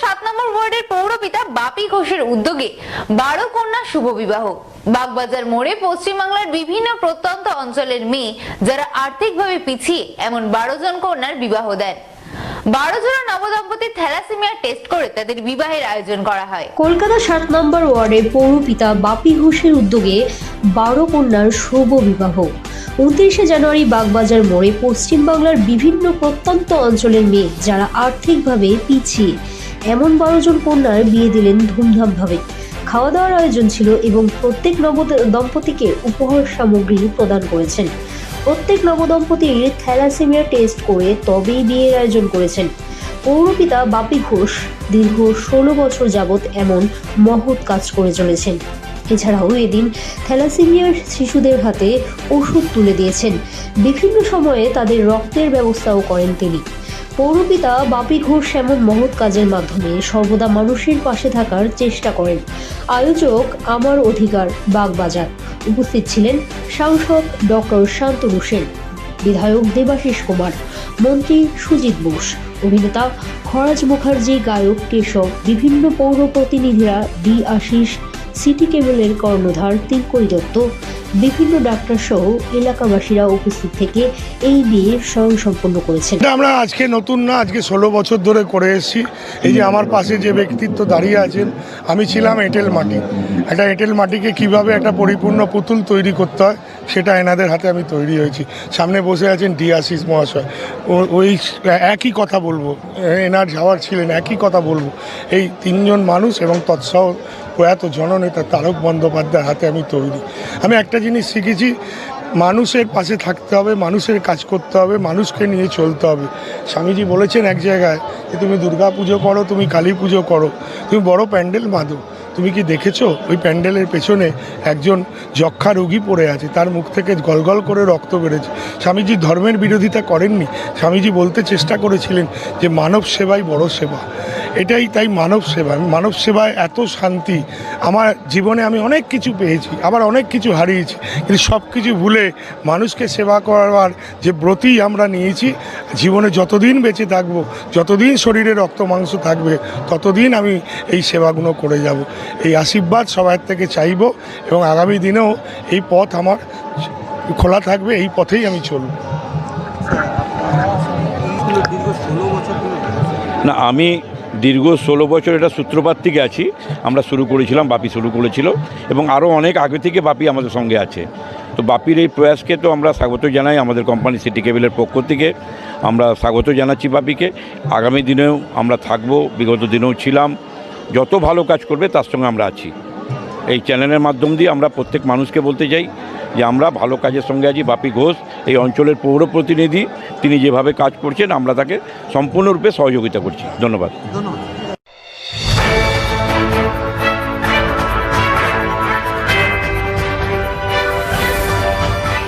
সাত নম্বর ওয়ার্ডের পৌরপিতা বাপি ঘোষের উদ্যোগে বারো কন্যা শুভ বিবাহ। বাগবাজার মোড়ে পশ্চিমবাংলার বিভিন্ন প্রত্যন্ত অঞ্চলের মেয়ে যারা আর্থিকভাবে পিছিয়ে এমন বারো জন কন্যার বিবাহ দেন। বারো জোড়া নবদম্পতির থ্যালাসেমিয়া টেস্ট করে তাদের বিবাহের আয়োজন করা হয়। কলকাতা সাত নম্বর ওয়ার্ডের পৌরপিতা বাপি ঘোষের উদ্যোগে বারো কন্যার শুভ বিবাহ। উনত্রিশে জানুয়ারি বাগবাজার মোড়ে পশ্চিমবাংলার বিভিন্ন প্রত্যন্ত অঞ্চলের মেয়ে যারা আর্থিকভাবে পিছিয়ে এমন বারোজন কন্যার বিয়ে দিলেন ধুমধামভাবে। খাওয়া দাওয়ার আয়োজন ছিল এবং প্রত্যেক নব দম্পতিকে উপহার সামগ্রী প্রদান করেছেন। প্রত্যেক নবদম্পতির থ্যালাসেমিয়া টেস্ট করে তবেই বিয়ের আয়োজন করেছেন। পৌরপিতা বাপি ঘোষ দীর্ঘ ষোলো বছর যাবৎ এমন মহৎ কাজ করে চলেছেন। এছাড়াও এদিন থ্যালাসেমিয়ার শিশুদের হাতে ওষুধ তুলে দিয়েছেন। বিভিন্ন সময়ে তাদের রক্তের ব্যবস্থাও করেন তিনি। পৌরপিতা বাপি ঘোষ এমন মহৎ কাজের মাধ্যমে সর্বদা মানুষের পাশে থাকার চেষ্টা করেন। আয়োজক আমার অধিকার, বাগবাজার। উপস্থিত ছিলেন সাংসদ ডক্টর শান্তনু সেন, বিধায়ক দেবাশিস কুমার, মন্ত্রী সুজিত বোস, অভিনেতা খরাজ মুখার্জি, গায়ক কেশব, বিভিন্ন পৌর প্রতিনিধিরা, ডি আশিস, সিটি কেবলের কর্ণধার তিনকই দত্ত বিভিন্ন ডাক্তার সহ এলাকাবাসীরা উপস্থিত থেকে এই বিয়ে স্বয়ং সম্পন্ন করেছেন আমরা আজকে নতুন না, আজকে ষোলো বছর ধরে করে এসেছি। এই যে আমার পাশে যে ব্যক্তিত্ব দাঁড়িয়ে আছেন, আমি ছিলাম এঁটেল মাটি। একটা এঁটেল মাটিকে কীভাবে একটা পরিপূর্ণ পুতুল তৈরি করতে হয়, সেটা এনাদের হাতে আমি তৈরি হয়েছি। সামনে বসে আছেন ডিআসিস মহাশয়। ওই একই কথা বলব, এনার যাওয়ার ছিলেন, একই কথা বলব। এই তিনজন মানুষ এবং তৎসহ প্রয়াত জননেতা তারক বন্দ্যোপাধ্যায়ের হাতে আমি তৈরি। আমি একটা জিনিস শিখেছি, মানুষের পাশে থাকতে হবে, মানুষের কাজ করতে হবে, মানুষকে নিয়ে চলতে হবে। স্বামীজি বলেছেন এক জায়গায় যে, তুমি দুর্গা পুজো করো, তুমি কালী পুজো করো। তুমি বড় প্যান্ডেল বাঁধো। তুমি কি দেখেছ? ওই প্যান্ডেলের পেছনে একজন যক্ষা রোগী পড়ে আছে। তার মুখ থেকে গলগল করে রক্ত বেড়েছে স্বামীজি ধর্মের বিরোধিতা করেননি। স্বামীজি বলতে চেষ্টা করেছিলেন যে, মানব সেবাই বড় সেবা। এটাই তাই মানব সেবা। মানব সেবায় এত শান্তি। আমার জীবনে আমি অনেক কিছু পেয়েছি, আবার অনেক কিছু হারিয়েছি। কিন্তু সব কিছু ভুলে মানুষকে সেবা করার যে ব্রতই আমরা নিয়েছি, জীবনে যতদিন বেঁচে থাকব, যতদিন শরীরে রক্ত মাংস থাকবে, ততদিন আমি এই সেবাগুলো করে যাব। এই আশীর্বাদ সবার থেকে চাইব এবং আগামী দিনেও এই পথ আমার খোলা থাকবে, এই পথেই আমি চলব। না, আমি দীর্ঘ ষোলো বছর এটা সূত্রপাত থেকে আছি। আমরা শুরু করেছিলাম, বাপি শুরু করেছিল এবং আরও অনেক আগে থেকে বাপি আমাদের সঙ্গে আছে। তো বাপির এই প্রয়াসকে তো আমরা স্বাগত জানাই আমাদের কোম্পানি সিটি কেবিলের পক্ষ থেকে। আমরা স্বাগত জানাচ্ছি বাপিকে। আগামী দিনেও আমরা থাকব, বিগত দিনেও ছিলাম। যত ভালো কাজ করবে, তার সঙ্গে আমরা আছি। এই চ্যানেলের মাধ্যম দিয়ে আমরা প্রত্যেক মানুষকে বলতে চাই যে আমরা ভালো কাজের সঙ্গে আছি। বাপি ঘোষ, এই অঞ্চলের পৌর প্রতিনিধি, তিনি যেভাবে কাজ করছেন, আমরা তাকে সম্পূর্ণরূপে সহযোগিতা করছি। ধন্যবাদ। ধন্যবাদ।